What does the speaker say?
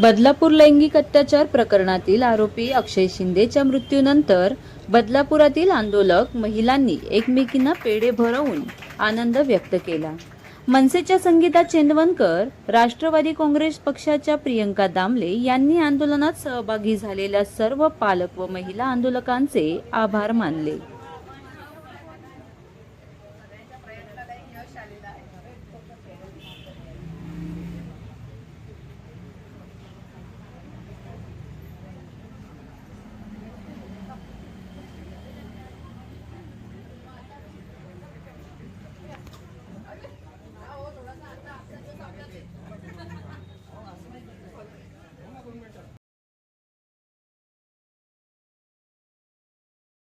बदलापूर लैंगिक अत्याचार प्रकरणातील आरोपी अक्षय शिंदेच्या मृत्यूनंतर बदलापुरातील आंदोलक महिलांनी एकमेकींना पेढे भरवून आनंद व्यक्त केला. मनसेच्या संगीता चेंदवनकर राष्ट्रवादी काँग्रेस पक्षाच्या प्रियंका दामले यांनी आंदोलनात सहभागी झालेल्या सर्व पालक व महिला आंदोलकांचे आभार मानले.